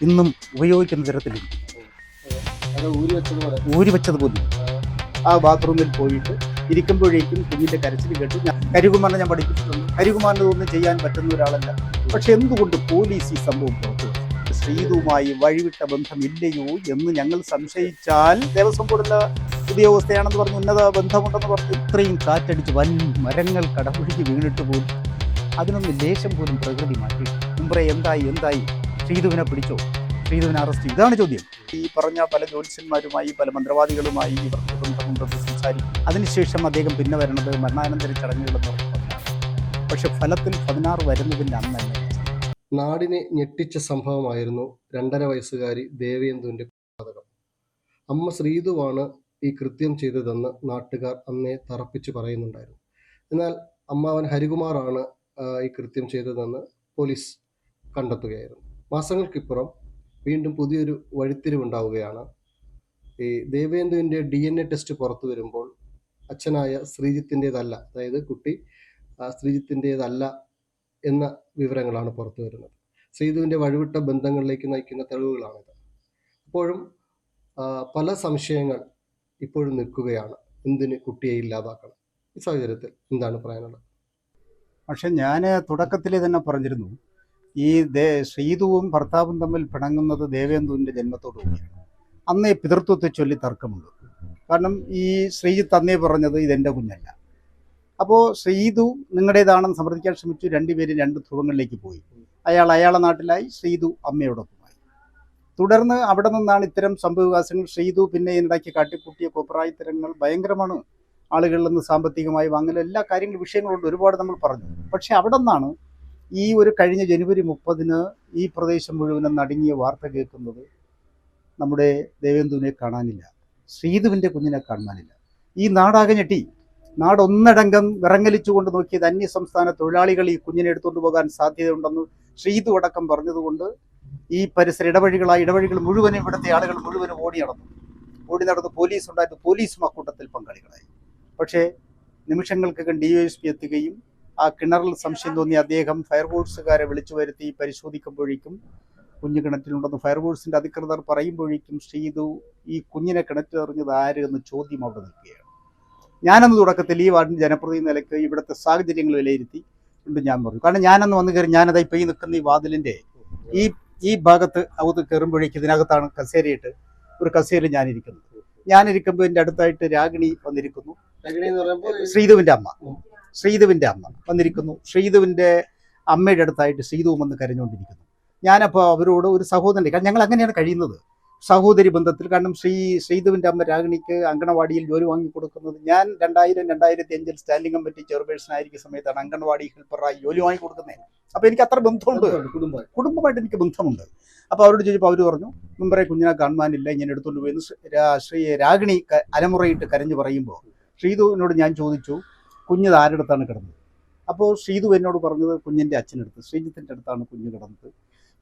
ഇന്നും ഉപയോഗിക്കുന്ന തരത്തിൽ അത് ഊരി വെച്ചതുപോലെ ആ ബാത്റൂമിൽ പോയിട്ട് ഇരിക്കുമ്പോഴേക്കും കുഞ്ഞിന്റെ കരച്ചിൽ കേട്ട് ഞാൻ കരികുമാറിനെ ഞാൻ പഠിപ്പിച്ചിട്ടുണ്ട്. കരികുമാറിന് ഒന്നും ചെയ്യാൻ പറ്റുന്ന ഒരാളല്ല. പക്ഷെ എന്തുകൊണ്ട് പോലീസ് ഈ സംഭവം പുറത്തു ശ്രീതുമായി വഴിവിട്ട ബന്ധമില്ലയോ എന്ന് ഞങ്ങൾ സംശയിച്ചാൽ ദേവസ്വം ബോർഡിലെ ഉദ്യോഗസ്ഥയാണെന്ന് പറഞ്ഞു ഉന്നത ബന്ധമുണ്ടെന്ന് പറഞ്ഞു ഇത്രയും കാറ്റടിച്ച് വൻ മരങ്ങൾ കടപുഴകി വീണിട്ട് പോലും അതിനൊന്ന് ലേശം പോലും പ്രകൃതി മാറ്റി. മുമ്പേ എന്തായി എന്തായി? ശ്രീതുവിനെ പിടിച്ചോ? ശ്രീധുവിനെ അറസ്റ്റ് ചെയ്തു ഇതാണ് ചോദ്യം. ഈ പറഞ്ഞ പല ജ്യോത്സ്യന്മാരുമായി പല മന്ത്രവാദികളുമായി ഇവർക്ക് ബന്ധമുണ്ടെന്ന് സംസാരിക്കും. അതിനുശേഷം അദ്ദേഹം പിന്നെ വരണത് മരണാനന്തര ചടങ്ങുകളെന്ന് പക്ഷെ ഫലത്തിൽ പതിനാറ് വരുന്നതിന്റെ അന്നല്ല നാടിനെ ഞെട്ടിച്ച സംഭവമായിരുന്നു രണ്ടര വയസ്സുകാരി ദേവേന്ദുവിന്റെ കൊലപാതകം. അമ്മ ശ്രീതുവാണ് ഈ കൃത്യം ചെയ്തതെന്ന് നാട്ടുകാർ അന്നേ തറപ്പിച്ച് പറയുന്നുണ്ടായിരുന്നു. എന്നാൽ അമ്മാവൻ ഹരികുമാറാണ് ഈ കൃത്യം ചെയ്തതെന്ന് പോലീസ് കണ്ടെത്തുകയായിരുന്നു. മാസങ്ങൾക്കിപ്പുറം വീണ്ടും പുതിയൊരു വഴിത്തിരിവുണ്ടാവുകയാണ്. ഈ ദേവേന്ദുവിന്റെ ഡി എൻ എ ടെസ്റ്റ് പുറത്തു വരുമ്പോൾ അച്ഛനായ ശ്രീജിത്തിന്റെതല്ല അതായത് കുട്ടി ശ്രീജിത്തിന്റെതല്ല എന്ന വിവരങ്ങളാണ് പുറത്തു വരുന്നത്. ശ്രീധുവിന്റെ വഴിവിട്ട ബന്ധങ്ങളിലേക്ക് നയിക്കുന്ന തെളിവുകളാണിത്. അപ്പോഴും പല സംശയങ്ങൾ ഇപ്പോഴും നിൽക്കുകയാണ്. എന്തിന് കുട്ടിയെ ഇല്ലാതാക്കണം? ഈ സാഹചര്യത്തിൽ എന്താണ് പറയാനുള്ളത്? പക്ഷെ ഞാൻ തുടക്കത്തിൽ തന്നെ പറഞ്ഞിരുന്നു ഈ ദേ ശ്രീതുവും ഭർത്താവും തമ്മിൽ പിണങ്ങുന്നത് ദേവേന്ദുവിന്റെ ജന്മത്തോടു കൂടിയാണ്. അന്നേ പിതൃത്വത്തെ ചൊല്ലി തർക്കമുണ്ട്. കാരണം ഈ ശ്രീജിത്ത് അന്നേ പറഞ്ഞത് ഇതെന്റെ കുഞ്ഞല്ല. അപ്പോൾ ശ്രീതു നിങ്ങളുടേതാണെന്ന് സമ്മർദ്ദിക്കാൻ ശ്രമിച്ചു. രണ്ടുപേരും രണ്ട് ധ്രുവങ്ങളിലേക്ക് പോയി. അയാൾ അയാളെ നാട്ടിലായി ശ്രീതു അമ്മയോടൊപ്പമായി. തുടർന്ന് അവിടെ നിന്നാണ് ഇത്തരം സംഭവവികാസങ്ങൾ ശ്രീതു പിന്നെ ഇതിനിടയ്ക്ക് കാട്ടിക്കൂട്ടിയ കോപ്രായിത്തരങ്ങൾ ഭയങ്കരമാണ് ആളുകളിൽ നിന്ന് സാമ്പത്തികമായി വാങ്ങൽ എല്ലാ കാര്യങ്ങളും വിഷയങ്ങളുണ്ട്. ഒരുപാട് നമ്മൾ പറഞ്ഞു. പക്ഷെ അവിടെ നിന്നാണ് ഈ ഒരു കഴിഞ്ഞ ജനുവരി മുപ്പതിന് ഈ പ്രദേശം മുഴുവനും നടുങ്ങിയ വാർത്ത കേൾക്കുന്നത് നമ്മുടെ ദേവേന്ദുവിനെ കാണാനില്ല ശ്രീധുവിന്റെ കുഞ്ഞിനെ കാണാനില്ല. ഈ നാടാകെ ഞെട്ടി. നാടൊന്നടങ്കം വിറങ്ങലിച്ചുകൊണ്ട് നോക്കിയത് അന്യ സംസ്ഥാന തൊഴിലാളികൾ ഈ കുഞ്ഞിനെ എടുത്തുകൊണ്ട് പോകാൻ സാധ്യതയുണ്ടെന്ന് ശ്രീതു അടക്കം പറഞ്ഞതുകൊണ്ട് ഈ പരിസര ഇടവഴികളായ ഇടവഴികൾ മുഴുവനും ഇവിടുത്തെ ആളുകൾ മുഴുവനും ഓടി നടന്നു. ഓടി നടന്ന് പോലീസ് ഉണ്ടായിരുന്നു പോലീസും അക്കൂട്ടത്തിൽ പങ്കാളികളായി. പക്ഷേ നിമിഷങ്ങൾക്കകം ഡി എത്തുകയും ആ കിണറിൽ സംശയം തോന്നി അദ്ദേഹം ഫയർഫോഴ്സുകാരെ വിളിച്ചു വരുത്തി പരിശോധിക്കുമ്പോഴേക്കും കുഞ്ഞ് കിണറ്റിലുണ്ടെന്ന് ഫയർഫോഴ്സിന്റെ അധികൃതർ പറയുമ്പോഴേക്കും ശ്രീതു ഈ കുഞ്ഞിനെ കിണറ്റിലെറിഞ്ഞത് ആര് എന്ന ചോദ്യം അവിടെ നിൽക്കുകയാണ്. ഞാനന്ന് തുടക്കത്തിൽ ഈ വാർഡിന് ജനപ്രതിനിധി നിലയ്ക്ക് ഇവിടുത്തെ സാഹചര്യങ്ങൾ വിലയിരുത്തി ഉണ്ട് ഞാൻ പറഞ്ഞു. കാരണം ഞാനന്ന് വന്നു കയറി ഞാനത് ഇപ്പം ഈ നിൽക്കുന്ന ഈ വാതിലിന്റെ ഈ ഈ ഭാഗത്ത് അകത്ത് കയറുമ്പോഴേക്ക് ഇതിനകത്താണ് കസേരയിട്ട് ഒരു കസേരയിൽ ഞാനിരിക്കുന്നത്. ഞാനിരിക്കുമ്പോൾ എന്റെ അടുത്തായിട്ട് രാഗിണി വന്നിരിക്കുന്നു. ശ്രീധുവിന്റെ അമ്മ. ശ്രീധുവിന്റെ അമ്മ വന്നിരിക്കുന്നു. ശ്രീധുവിന്റെ അമ്മയുടെ അടുത്തായിട്ട് ശ്രീധുവും വന്ന് കരഞ്ഞുകൊണ്ടിരിക്കുന്നു. ഞാനപ്പോൾ അവരോട് ഒരു സഹോദരന്റെ കാരണം ഞങ്ങൾ അങ്ങനെയാണ് കഴിയുന്നത്. സഹോദരി ബന്ധത്തിൽ കാരണം ശ്രീ ശ്രീധുവിന്റെ അമ്മ രാഗിണിക്ക് അങ്കണവാടിയിൽ ജോലി വാങ്ങി കൊടുക്കുന്നത് ഞാൻ രണ്ടായിരം രണ്ടായിരത്തി അഞ്ചിൽ സ്റ്റാൻഡിംഗ് കമ്മിറ്റി ചെയർപേഴ്സൺ ആയിരിക്കുന്ന സമയത്താണ് അങ്കണവാടി ഹെൽപ്പറായി ജോലി വാങ്ങി കൊടുക്കുന്നത്. അപ്പോൾ എനിക്ക് അത്ര ബന്ധമുണ്ട്. കുടുംബം കുടുംബമായിട്ട് എനിക്ക് ബന്ധമുണ്ട്. അപ്പോൾ അവരോട് ചോദിച്ചപ്പോൾ അവർ പറഞ്ഞു മുമ്പറേ കുഞ്ഞിനെ കാണുവാനില്ല ഇങ്ങനെ എടുത്തുകൊണ്ട് പോയി. എന്ന് ശ്രീ- രാഗിണി അലമുറയിട്ട് കരഞ്ഞു പറയുമ്പോൾ ശ്രീധുവിനോട് ഞാൻ ചോദിച്ചു കുഞ്ഞത് ആരുടെ അടുത്താണ് കിടന്നത്? അപ്പോൾ ശ്രീതു എന്നോട് പറഞ്ഞത് കുഞ്ഞിന്റെ അച്ഛനടുത്ത് ശ്രീജിത്തിന്റെ അടുത്താണ് കുഞ്ഞ് കിടന്നത്.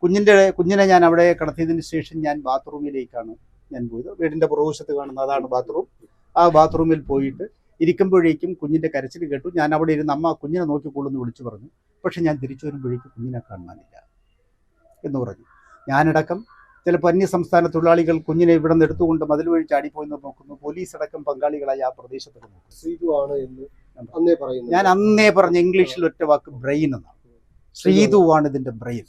കുഞ്ഞിന്റെ കുഞ്ഞിനെ ഞാൻ അവിടെ കിടത്തിയതിന് ശേഷം ഞാൻ ബാത്റൂമിലേക്കാണ് ഞാൻ പോയത്. വീടിന്റെ പുറകുവശത്ത് കാണുന്ന അതാണ് ബാത്റൂം. ആ ബാത്റൂമിൽ പോയിട്ട് ഇരിക്കുമ്പോഴേക്കും കുഞ്ഞിന്റെ കരച്ചിൽ കേട്ടു. ഞാൻ അവിടെ ഇരുന്ന് അമ്മ കുഞ്ഞിനെ നോക്കിക്കൊള്ളുന്നു വിളിച്ചു പറഞ്ഞു. പക്ഷെ ഞാൻ തിരിച്ചു വരുമ്പോഴേക്കും കുഞ്ഞിനെ കാണാനില്ല എന്ന് പറഞ്ഞു. ഞാനടക്കം ചിലപ്പോൾ അന്യ സംസ്ഥാന തൊഴിലാളികൾ കുഞ്ഞിനെ ഇവിടെ നിന്ന് എടുത്തുകൊണ്ട് മതിൽ വഴി ചാടിപ്പോയെന്ന് നോക്കുന്നു. പോലീസ് അടക്കം പങ്കാളികളായി ആ പ്രദേശത്ത് എന്ന് അന്നേ പറയുന്നു ഞാൻ അന്നേ പറഞ്ഞ ഇംഗ്ലീഷിൽ ഒറ്റ വാക്ക് ബ്രെയിൻ എന്നാണ്. ശ്രീതുവാണ് ഇതിന്റെ ബ്രെയിൻ.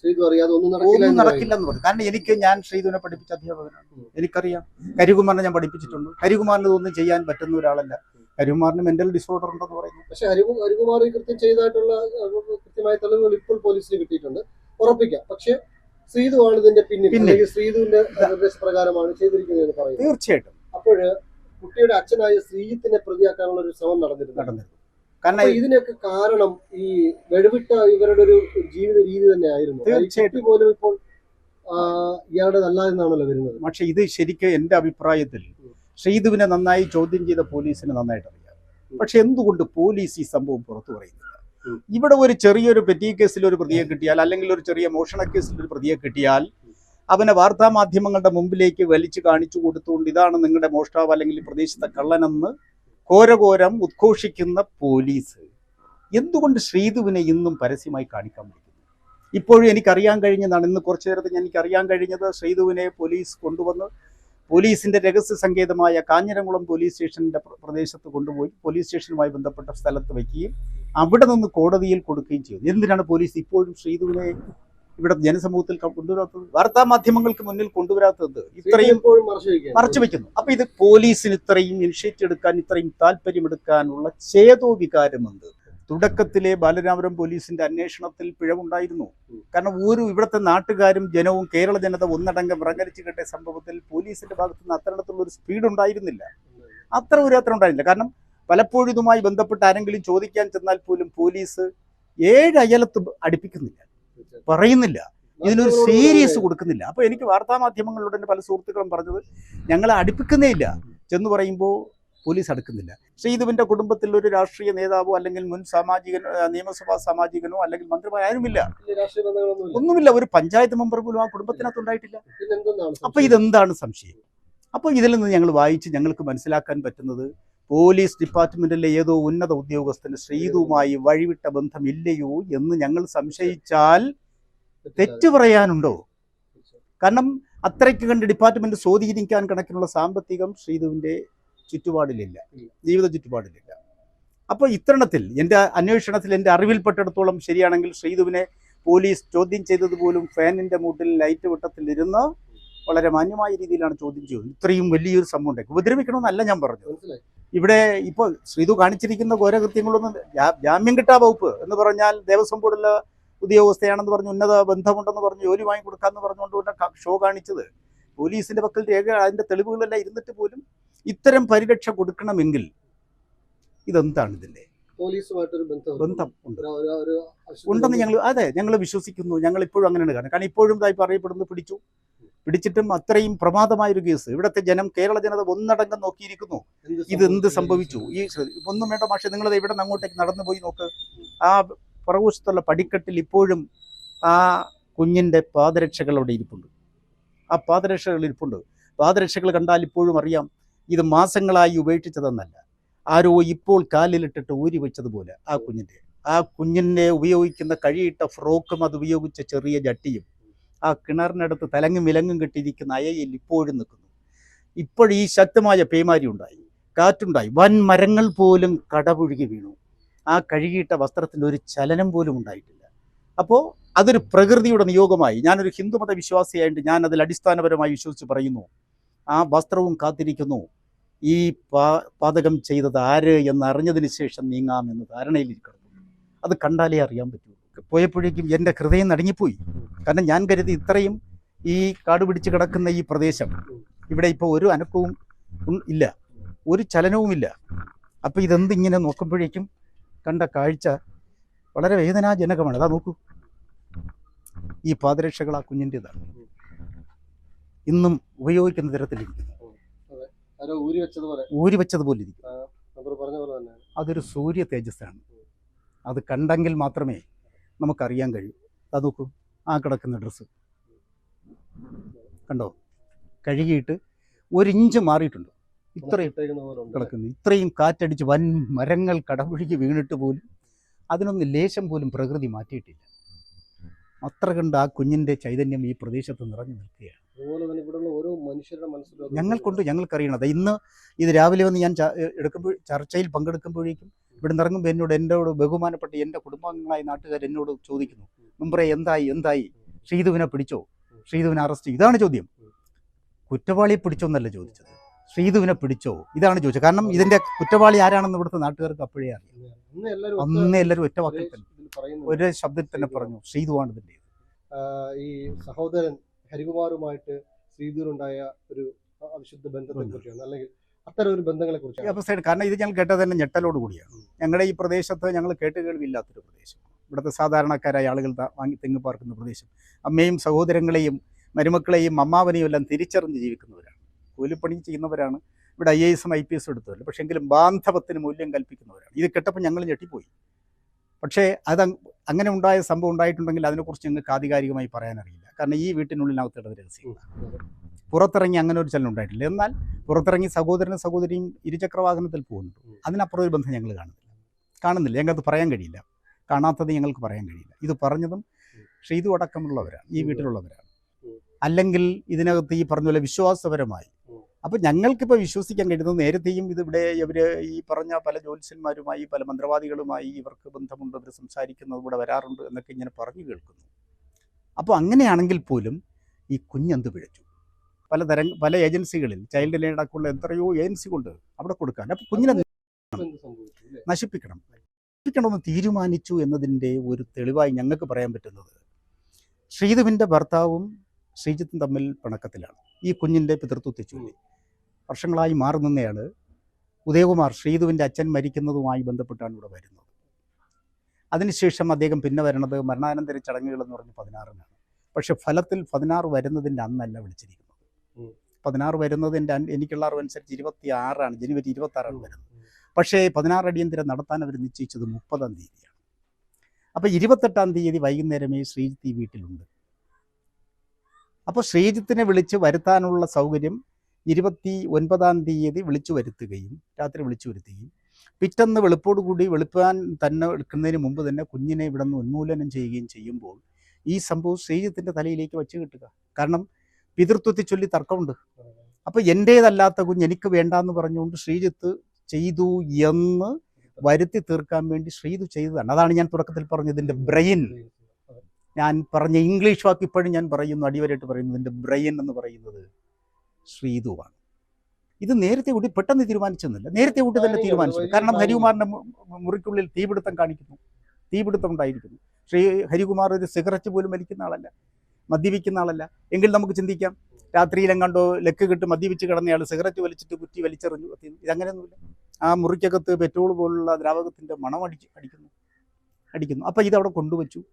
ഒന്നും നടക്കില്ല ഒന്നും എന്ന് പറഞ്ഞു കാരണം എനിക്ക് ഞാൻ ശ്രീതുവിനെ പഠിപ്പിച്ച അധ്യാപകനാണ്. എനിക്കറിയാം. കരികുമാറിനെ ഞാൻ പഠിപ്പിച്ചിട്ടുണ്ട്. കരികുമാറിന് ഇതൊന്നും ചെയ്യാൻ പറ്റുന്ന ഒരാളല്ല. ഹരികുമാറിന് മെന്റൽ ഡിസോർഡർ ഉണ്ടെന്ന് പറയുന്നു. പക്ഷെ ഹരികു ഹരികുമാർ കൃത്യം ചെയ്തതായിട്ടുള്ള അഹ്, കൃത്യമായ തെളിവുകൾ ഇപ്പോൾ പോലീസിന് കിട്ടിയിട്ടുണ്ട്. ഉറപ്പിക്കാം. പക്ഷെ ശ്രീതു ആണ് ഇതിന്റെ പിന്നിൽ ശ്രീതുവിന്റെ നിർദ്ദേശപ്രകാരമാണ് ചെയ്തിരിക്കുന്നതെന്ന് പറയുന്നത്. തീർച്ചയായിട്ടും. അപ്പോഴ് കുട്ടിയുടെ അച്ഛനായ ശ്രീജിത്തിനെ പ്രതിയാക്കാനുള്ള ഒരു ശ്രമം നടന്നിരുന്നു. നടന്നിരുന്നു. കാരണം ഇതിനൊക്കെ കാരണം ഈ വെടിവിട്ട ഇവരുടെ ഒരു ജീവിത രീതി തന്നെ ആയിരുന്നു. തീർച്ചയായിട്ടും. പോലും ഇപ്പോൾ ഇയാളുടേതല്ല എന്നാണല്ലോ വരുന്നത്. പക്ഷെ ഇത് ശരിക്കും എന്റെ അഭിപ്രായത്തിൽ ശ്രീധുവിനെ നന്നായി ചോദ്യം ചെയ്ത പോലീസിനെ നന്നായിട്ട് അറിയാം പക്ഷെ എന്തുകൊണ്ട് പോലീസ് ഈ സംഭവം പുറത്തു പറയുന്നില്ല. ഇവിടെ ഒരു ചെറിയൊരു പെറ്റി കേസിൽ ഒരു പ്രതിയെ കിട്ടിയാൽ അല്ലെങ്കിൽ ഒരു ചെറിയ മോഷണ കേസിൽ ഒരു പ്രതിയെ കിട്ടിയാൽ അവനെ വാർത്താ മാധ്യമങ്ങളുടെ മുമ്പിലേക്ക് വലിച്ചു കാണിച്ചു കൊടുത്തുകൊണ്ട് ഇതാണ് നിങ്ങളുടെ മോഷ്ടാവ് അല്ലെങ്കിൽ പ്രദേശത്തെ കള്ളനെന്ന് ഘോരഘോരം ഉദ്ഘോഷിക്കുന്ന പോലീസ് എന്തുകൊണ്ട് ശ്രീധുവിനെ ഇന്നും പരസ്യമായി കാണിക്കാൻ പറ്റും ഇപ്പോഴും എനിക്കറിയാൻ കഴിഞ്ഞതാണ് ഇന്ന് കുറച്ചു നേരത്തെ എനിക്കറിയാൻ കഴിഞ്ഞത് ശ്രീധുവിനെ പോലീസ് കൊണ്ടുവന്ന് പോലീസിന്റെ രഹസ്യ സങ്കേതമായ കാഞ്ഞിരംകുളം പോലീസ് സ്റ്റേഷന്റെ പ്ര- പ്രദേശത്ത് കൊണ്ടുപോയി പോലീസ് സ്റ്റേഷനുമായി ബന്ധപ്പെട്ട സ്ഥലത്ത് വയ്ക്കുകയും അവിടെ നിന്ന് കോടതിയിൽ കൊടുക്കുകയും ചെയ്തു. എന്തിനാണ് പോലീസ് ഇപ്പോഴും ശ്രീധുവിനെ ഇവിടെ ജനസമൂഹത്തിൽ കൊണ്ടുവരാത്തത്? വാർത്താ മാധ്യമങ്ങൾക്ക് മുന്നിൽ കൊണ്ടുവരാത്തത് ഇത്രയും മറച്ചു വെക്കുന്നു അപ്പൊ ഇത് പോലീസിന് ഇത്രയും ഇനിഷ്യേറ്റീവ് എടുക്കാൻ ഇത്രയും താല്പര്യമെടുക്കാനുള്ള ചേതോവികാരമുണ്ട് തുടക്കത്തിലെ ബാലരാമപുരം പോലീസിന്റെ അന്വേഷണത്തിൽ പിഴവുണ്ടായിരുന്നു. കാരണം ഒരു ഇവിടുത്തെ നാട്ടുകാരും ജനവും കേരള ജനത ഒന്നടങ്കം വിറങ്ങലിച്ചു കെട്ടിയ സംഭവത്തിൽ പോലീസിന്റെ ഭാഗത്തു നിന്ന് അത്തരത്തിലുള്ള ഒരു സ്പീഡ് ഉണ്ടായിരുന്നില്ല. അത്ര ഒരു അത്ര ഉണ്ടായില്ല കാരണം പലപ്പോഴും ഇതുമായി ബന്ധപ്പെട്ട് ആരെങ്കിലും ചോദിക്കാൻ ചെന്നാൽ പോലും പോലീസ് ഏഴ് അയലത്ത് അടുപ്പിക്കുന്നില്ല. പറയുന്നില്ല. ഇതിനൊരു സീരിയസ് കൊടുക്കുന്നില്ല. അപ്പൊ എനിക്ക് വാർത്താ മാധ്യമങ്ങളിലൂടെ എന്റെ പല സുഹൃത്തുക്കളും പറഞ്ഞത് ഞങ്ങളെ അടുപ്പിക്കുന്നേ ഇല്ല. ചെന്ന് പറയുമ്പോൾ പോലീസ് അടുക്കുന്നില്ല. ശ്രീധുവിന്റെ കുടുംബത്തിൽ ഒരു രാഷ്ട്രീയ നേതാവോ അല്ലെങ്കിൽ മുൻ സാമാജികനോ നിയമസഭാ സാമാജികനോ അല്ലെങ്കിൽ മന്ത്രിമാരോ ആരുമില്ല. ഒന്നുമില്ല. ഒരു പഞ്ചായത്ത് മെമ്പർ പോലും ആ കുടുംബത്തിനകത്ത് ഉണ്ടായിട്ടില്ല. അപ്പൊ ഇതെന്താണ് സംശയം? അപ്പൊ ഇതിൽ നിന്ന് ഞങ്ങൾ വായിച്ച് ഞങ്ങൾക്ക് മനസ്സിലാക്കാൻ പറ്റുന്നത് പോലീസ് ഡിപ്പാർട്ട്മെന്റിലെ ഏതോ ഉന്നത ഉദ്യോഗസ്ഥന് ശ്രീതുമായി വഴിവിട്ട ബന്ധമില്ലയോ എന്ന് ഞങ്ങൾ സംശയിച്ചാൽ തെറ്റു പറയാനുണ്ടോ? കാരണം അത്രയ്ക്ക് കണ്ട് ഡിപ്പാർട്ട്മെന്റ് സ്വാധീനിക്കാൻ കണക്കിനുള്ള സാമ്പത്തികം ശ്രീധുവിന്റെ ചുറ്റുപാടിലില്ല. ജീവിത ചുറ്റുപാടിലില്ല. അപ്പോൾ ഇത്തരണത്തിൽ എന്റെ അന്വേഷണത്തിൽ എന്റെ അറിവിൽപ്പെട്ടിടത്തോളം ശരിയാണെങ്കിൽ ശ്രീധുവിനെ പോലീസ് ചോദ്യം ചെയ്തതുപോലും ഫാനിന്റെ മൂട്ടിൽ ലൈറ്റ് വെട്ടത്തിലിരുന്ന് വളരെ മാന്യമായ രീതിയിലാണ് ചോദ്യം ചെയ്യുന്നത് ഇത്രയും വലിയൊരു സംഭവം ഉണ്ടായി ഉപദ്രവിക്കണമെന്നല്ല ഞാൻ പറഞ്ഞു ഇവിടെ ഇപ്പോൾ ശ്രീധു കാണിച്ചിരിക്കുന്ന ഘോരകൃത്യങ്ങളൊന്നും ജാമ്യം കിട്ടാ വകുപ്പ് എന്ന് പറഞ്ഞാൽ ദേവസ്വം ബോർഡിലെ ഉദ്യോഗസ്ഥയാണെന്ന് പറഞ്ഞ് ഉന്നത ബന്ധമുണ്ടെന്ന് പറഞ്ഞ് ജോലി വാങ്ങി കൊടുക്കാന്ന് പറഞ്ഞുകൊണ്ട് ഷോ കാണിച്ചത്. പോലീസിന്റെ പക്കൽ രേഖ അതിന്റെ തെളിവുകളെല്ലാം ഇരുന്നിട്ട് പോലും ഇത്തരം പരിരക്ഷ കൊടുക്കണമെങ്കിൽ ഇതെന്താണ് ഇതിന്റെ പോലീസുമായിട്ടൊരു ബന്ധം ബന്ധം ഉണ്ട്. ഉണ്ടെന്ന് ഞങ്ങൾ അതെ ഞങ്ങൾ വിശ്വസിക്കുന്നു. ഞങ്ങൾ ഇപ്പോഴും അങ്ങനെയാണ്. കാരണം കാരണം ഇപ്പോഴും ഇതായി പറയപ്പെടുന്നു പിടിച്ചു. പിടിച്ചിട്ടും അത്രയും പ്രമാദമായൊരു കേസ്. ഇവിടുത്തെ ജനം കേരള ജനത ഒന്നടങ്കം നോക്കിയിരിക്കുന്നു. ഇത് എന്ത് സംഭവിച്ചു? ഈ ഒന്നും വേണ്ട പക്ഷെ നിങ്ങൾ ഇവിടെ നിന്ന് അങ്ങോട്ടേക്ക് നടന്നു പോയി നോക്ക്. ആ പുറകുവശത്തുള്ള പടിക്കെട്ടിൽ ഇപ്പോഴും ആ കുഞ്ഞിന്റെ പാദരക്ഷകൾ അവിടെ ഇരിപ്പുണ്ട്. ആ പാദരക്ഷകൾ ഇരിപ്പുണ്ട്. പാദരക്ഷകൾ കണ്ടാൽ ഇപ്പോഴും അറിയാം. ഇത് മാസങ്ങളായി ഉപേക്ഷിച്ചതെന്നല്ല. ആരോ ഇപ്പോൾ കാലിലിട്ടിട്ട് ഊരി വെച്ചതുപോലെ ആ കുഞ്ഞിന്റെ ആ കുഞ്ഞിനെ ഉപയോഗിക്കുന്ന കഴിയിട്ട ഫ്രോക്കും അത് ഉപയോഗിച്ച ചെറിയ ജട്ടിയും ആ കിണറിനടുത്ത് തലങ്ങും വിലങ്ങും കെട്ടിയിരിക്കുന്ന അയയിൽ ഇപ്പോഴും നിൽക്കുന്നു. ഇപ്പോഴീ ശക്തമായ പേമാരി ഉണ്ടായി കാറ്റുണ്ടായി വൻ മരങ്ങൾ പോലും കടപുഴുകി വീണു. ആ കഴുകിയിട്ട വസ്ത്രത്തിന്റെ ഒരു ചലനം പോലും ഉണ്ടായിട്ടില്ല. അപ്പോൾ അതൊരു പ്രകൃതിയുടെ നിയോഗമായി ഞാനൊരു ഹിന്ദുമത വിശ്വാസിയായിട്ട് ഞാൻ അതിൽ അടിസ്ഥാനപരമായി വിശ്വസിച്ച് പറയുന്നു ആ വസ്ത്രവും കാത്തിരിക്കുന്നു. ഈ പാതകം ചെയ്തത് ആര് എന്ന് ശേഷം നീങ്ങാം എന്ന് ധാരണയിലിരിക്കണം അത് കണ്ടാലേ അറിയാൻ പറ്റൂ. പോയപ്പോഴേക്കും എന്റെ ഹൃദയം നടുങ്ങിപ്പോയി. കാരണം ഞാൻ കരുതി ഇത്രയും ഈ കാട് പിടിച്ച് കിടക്കുന്ന ഈ പ്രദേശം ഇവിടെ ഇപ്പോൾ ഒരു അനക്കവും ഇല്ല. ഒരു ചലനവുമില്ല. അപ്പോൾ ഇതെന്തിങ്ങനെ നോക്കുമ്പോഴേക്കും കണ്ട കാഴ്ച വളരെ വേദനാജനകമാണ്. അതാ നോക്കൂ. ഈ പാദരക്ഷകൾ ആ കുഞ്ഞിന്റെതാണ്. ഇന്നും ഉപയോഗിക്കുന്ന തരത്തിലിരിക്കും. ഊരി വെച്ചതുപോലെ. ഇരിക്കും അതൊരു സൂര്യ തേജസ്സാണ്. അത് കണ്ടെങ്കിൽ മാത്രമേ നമുക്കറിയാൻ കഴിയൂ. അത് നോക്കൂ ആ കിടക്കുന്ന ഡ്രസ്സ്. കണ്ടോ? കഴുകിയിട്ട് ഒരിഞ്ച് മാറിയിട്ടുണ്ട്. ഇത്രയും കിടക്കുന്നു. ഇത്രയും കാറ്റടിച്ച് വൻ മരങ്ങൾ കടപുഴുകി വീണിട്ട് പോലും അതിനൊന്ന് ലേശം പോലും പ്രകൃതി മാറ്റിയിട്ടില്ല. അത്ര കണ്ട് ആ കുഞ്ഞിന്റെ ചൈതന്യം ഈ പ്രദേശത്ത് നിറഞ്ഞു നിൽക്കുകയാണ്. അതുപോലെ തന്നെ ഇവിടെയുള്ള ഓരോ മനുഷ്യരുടെ മനസ്സിലും അത് ഞങ്ങൾക്കൊണ്ട് ഞങ്ങൾക്കറിയണത്. ഇന്ന് ഇത് രാവിലെ വന്ന് ഞാൻ എടുക്കുമ്പോൾ ചർച്ചയിൽ പങ്കെടുക്കുമ്പോഴേക്കും ഇവിടെ ഇറങ്ങുമ്പോൾ എന്നോട് എന്നോട് ബഹുമാനപ്പെട്ട എന്റെ കുടുംബാംഗങ്ങളായ നാട്ടുകാർ എന്നോട് ചോദിക്കുന്നു മുമ്പേ എന്തായി എന്തായി? ശ്രീധുവിനെ പിടിച്ചോ? ശ്രീധുവിനെ അറസ്റ്റ് ഇതാണ് ചോദ്യം. കുറ്റവാളിയെ പിടിച്ചോ എന്നല്ല ചോദിച്ചത് ശ്രീധുവിനെ പിടിച്ചോ? ഇതാണ് ചോദിച്ചത്. കാരണം ഇതിന്റെ കുറ്റവാളി ആരാണെന്ന് ഇവിടുത്തെ നാട്ടുകാർക്ക് അപ്പോഴേ അറിയാം. അന്ന് എല്ലാവരും ഒറ്റ വാക്കിൽ തന്നെ. ഒരേ ശബ്ദത്തിൽ തന്നെ പറഞ്ഞു ശ്രീധുവാണ് ഇതിന്റെ ഈ സഹോദരൻ ഹരികുമാറുമായിട്ട് ശ്രീധീറുണ്ടായ ഒരു അവിശുദ്ധ ബന്ധത്തെ കുറിച്ചാണ്. അല്ലെങ്കിൽ അത്തരം ഒരു ബന്ധങ്ങളെ കുറിച്ചാണ്. കാരണം ഇത് ഞങ്ങൾ കേട്ടത് തന്നെ ഞെട്ടലോട് കൂടിയാണ്. ഞങ്ങളുടെ ഈ പ്രദേശത്ത് ഞങ്ങൾ കേട്ട് കേൾവില്ലാത്തൊരു പ്രദേശം. ഇവിടുത്തെ സാധാരണക്കാരായ ആളുകൾ വാങ്ങി തെങ്ങ് പാർക്കുന്ന പ്രദേശം. അമ്മയും സഹോദരങ്ങളെയും മരുമക്കളെയും അമ്മാവനെയും എല്ലാം തിരിച്ചറിഞ്ഞ് ജീവിക്കുന്നവരാണ്. കൂലിപ്പണി ചെയ്യുന്നവരാണ്. ഇവിടെ ഐ എ എസും ഐ പി എസും എടുത്തവരല്ല പക്ഷേ എങ്കിലും ബാന്ധവത്തിന് മൂല്യം കൽപ്പിക്കുന്നവരാണ്. ഇത് കേട്ടപ്പോൾ ഞങ്ങൾ ഞെട്ടിപ്പോയി. പക്ഷേ അത് അങ്ങനെ ഉണ്ടായ സംഭവം ഉണ്ടായിട്ടുണ്ടെങ്കിൽ അതിനെക്കുറിച്ച് ഞങ്ങൾക്ക് ആധികാരികമായി പറയാനറിയില്ല. കാരണം ഈ വീട്ടിനുള്ളിനകത്തുള്ളത് രഹസ്യമാണ് പുറത്തിറങ്ങി അങ്ങനെ ഒരു ചലനം ഉണ്ടായിട്ടില്ല. എന്നാൽ പുറത്തിറങ്ങി സഹോദരനും സഹോദരിയും ഇരുചക്ര വാഹനത്തിൽ പോകുന്നുണ്ട് അതിനപ്പുറം ഒരു ബന്ധം ഞങ്ങൾ കാണുന്നില്ല. കാണുന്നില്ല. ഞങ്ങൾക്കത് പറയാൻ കഴിയില്ല. കാണാത്തത് ഞങ്ങൾക്ക് പറയാൻ കഴിയില്ല. ഇത് പറഞ്ഞതും ഷെയ്തു അടക്കമുള്ളവരാണ്. ഈ വീട്ടിലുള്ളവരാണ്. അല്ലെങ്കിൽ ഇതിനകത്ത് ഈ പറഞ്ഞ പോലെ വിശ്വാസപരമായി. അപ്പോൾ ഞങ്ങൾക്കിപ്പോൾ വിശ്വസിക്കാൻ കഴിയുന്നത് നേരത്തെയും ഇതിവിടെ ഇവർ ഈ പറഞ്ഞ പല ജ്യോത്സ്യന്മാരുമായി പല മന്ത്രവാദികളുമായി ഇവർക്ക് ബന്ധമുണ്ട്. ഇവർ സംസാരിക്കുന്നത് ഇവിടെ വരാറുണ്ട് എന്നൊക്കെ ഇങ്ങനെ പറഞ്ഞു കേൾക്കുന്നു. അപ്പോൾ അങ്ങനെയാണെങ്കിൽ പോലും ഈ കുഞ്ഞെന്ത് പിഴച്ചു. പലതരം പല ഏജൻസികളിൽ ചൈൽഡ് ലൈൻ അടക്കമുള്ള എത്രയോ ഏജൻസികളുണ്ട് അവിടെ കൊടുക്കാൻ. അപ്പോൾ കുഞ്ഞിനെ എന്ത് സംഭവിച്ചു നശിപ്പിക്കണം. നശിപ്പിക്കണമെന്ന് തീരുമാനിച്ചു എന്നതിന്റെ ഒരു തെളിവായി ഞങ്ങൾക്ക് പറയാൻ പറ്റുന്നത് ശ്രീധുവിന്റെ ഭർത്താവും ശ്രീജിത്തും തമ്മിൽ പിണക്കത്തിലാണ്. ഈ കുഞ്ഞിന്റെ പിതൃത്വത്തെ ചൊല്ലി. വർഷങ്ങളായി മാറി നിന്നെയാണ് ഉദയകുമാർ ശ്രീധുവിന്റെ അച്ഛൻ മരിക്കുന്നതുമായി ബന്ധപ്പെട്ടാണ് ഇവിടെ വരുന്നത്. അതിനുശേഷം അദ്ദേഹം പിന്നെ വരണത് മരണാനന്തര ചടങ്ങുകൾ എന്ന് പറഞ്ഞ് പതിനാറിനാണ്. പക്ഷെ ഫലത്തിൽ പതിനാറ് വരുന്നതിന്റെ അന്നല്ല വിളിച്ചിരിക്കുന്നത്. പതിനാറ് വരുന്നതിന്റെ എനിക്കുള്ള അറിവനുസരിച്ച് ഇരുപത്തി ആറാണ് ജനുവരി ഇരുപത്തി ആറാണ് വരുന്നത്. പക്ഷേ പതിനാറ് അടിയന്തരം നടത്താൻ അവർ നിശ്ചയിച്ചത് മുപ്പതാം തീയതിയാണ്. അപ്പോൾ ഇരുപത്തെട്ടാം തീയതി വൈകുന്നേരമേ ശ്രീജിത്ത് ഈ വീട്ടിലുണ്ട്. അപ്പോൾ ശ്രീജിത്തിനെ വിളിച്ച് വരുത്താനുള്ള സൗകര്യം ഇരുപത്തി ഒൻപതാം തീയതി വിളിച്ചു വരുത്തുകയും രാത്രി വിളിച്ചു വരുത്തുകയും പിറ്റന്ന് വെളുപ്പോടുകൂടി വെളുപ്പാൻ തന്നെ എടുക്കുന്നതിന് മുമ്പ് തന്നെ കുഞ്ഞിനെ ഇവിടെ നിന്ന് ഉന്മൂലനം ചെയ്യുകയും ചെയ്യുമ്പോൾ ഈ സംഭവം ശ്രീജിത്തിന്റെ തലയിലേക്ക് വച്ച് കിട്ടുക. കാരണം പിതൃത്വത്തെ ചൊല്ലി തർക്കമുണ്ട്. അപ്പോൾ എന്റേതല്ലാത്ത കുഞ്ഞ് എനിക്ക് വേണ്ടാന്ന് പറഞ്ഞുകൊണ്ട് ശ്രീജിത്ത് ചെയ്തു എന്ന് വരുത്തി തീർക്കാൻ വേണ്ടി ശ്രീതു ചെയ്തതാണ്. അതാണ് ഞാൻ തുടക്കത്തിൽ പറഞ്ഞതിന്റെ ബ്രെയിൻ. ഞാൻ പറഞ്ഞ ഇംഗ്ലീഷ് വാക്ക് ഇപ്പോഴും ഞാൻ പറയുന്നു. അടിവരായിട്ട് പറയുന്നു. ഇതിന്റെ ബ്രെയിൻ എന്ന് പറയുന്നത് ശ്രീതുവാണ്. ഇത് നേരത്തെ കൂടി പെട്ടെന്ന് തീരുമാനിച്ചെന്നില്ല. നേരത്തെ കൂട്ടി തന്നെ തീരുമാനിച്ചു കാരണം മു- മുറിക്കുള്ളിൽ തീപിടുത്തം കാണിക്കുന്നു. തീപിടുത്തം ഉണ്ടായിരിക്കുന്നു. ശ്രീ ഹരികുമാർ ഒരു സിഗരറ്റ് പോലും വലിക്കുന്ന ആളല്ല. മദ്യപിക്കുന്ന ആളല്ല. എങ്കിൽ നമുക്ക് ചിന്തിക്കാം രാത്രിയിലെങ്ങാണ്ടോ ലക്ക് കിട്ട് മദ്യപിച്ച് കിടന്നയാൾ സിഗരറ്റ് വലിച്ചിട്ട് കുറ്റി വലിച്ചെറിഞ്ഞു. ഇതങ്ങനെയൊന്നുമില്ല. ആ മുറിക്കകത്ത് പെട്രോൾ പോലുള്ള ദ്രാവകത്തിന്റെ മണം അടിച്ച് അടിക്കുന്നു. അടിക്കുന്നു. അപ്പോൾ ഇതവിടെ കൊണ്ടുവച്ചു.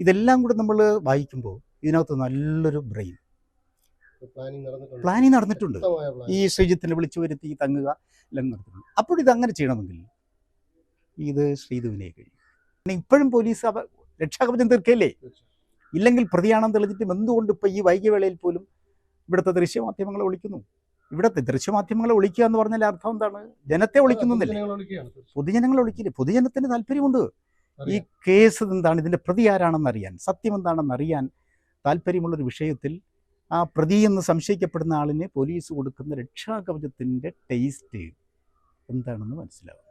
ഇതെല്ലാം കൂടെ നമ്മൾ വായിക്കുമ്പോൾ ഇതിനകത്ത് നല്ലൊരു ബ്രെയിൻ. പ്ലാനിങ് നടന്നിട്ടുണ്ട്. ഈ ശ്രീജിത്തിനെ വിളിച്ചു വരുത്തി തങ്ങുക എല്ലാം നടത്തുന്നു അപ്പോൾ ഇത് അങ്ങനെ ചെയ്യണമെങ്കിൽ ഇത് ശ്രീധുവിനെ കഴിയും. ഇപ്പോഴും പോലീസ് രക്ഷാകവചം തീർക്കല്ലേ? ഇല്ലെങ്കിൽ പ്രതിയാണെന്ന് തെളിഞ്ഞിട്ടും എന്തുകൊണ്ട് ഇപ്പോൾ ഈ വൈകിയവേളയിൽ പോലും ഇവിടുത്തെ ദൃശ്യമാധ്യമങ്ങളെ വിളിക്കുന്നു? ഇവിടുത്തെ ദൃശ്യമാധ്യമങ്ങളെ വിളിക്കുക എന്ന് പറഞ്ഞാൽ അർത്ഥം എന്താണ്? ജനത്തെ വിളിക്കുന്നില്ലേ തീർച്ചയായും. പൊതുജനങ്ങളെ വിളിക്കില്ലേ? പൊതുജനത്തിന് താല്പര്യമുണ്ട്. ഈ. കേസ് എന്താണ്? ഇതിന്റെ പ്രതി ആരാണെന്ന് അറിയാൻ സത്യം എന്താണെന്ന് അറിയാൻ താല്പര്യമുള്ളൊരു വിഷയത്തിൽ ആ പ്രതി എന്ന് സംശയിക്കപ്പെടുന്ന ആളിന് പോലീസ് കൊടുക്കുന്ന രക്ഷാകവചത്തിന്റെ ടേസ്റ്റ് എന്താണെന്ന് മനസ്സിലാവും.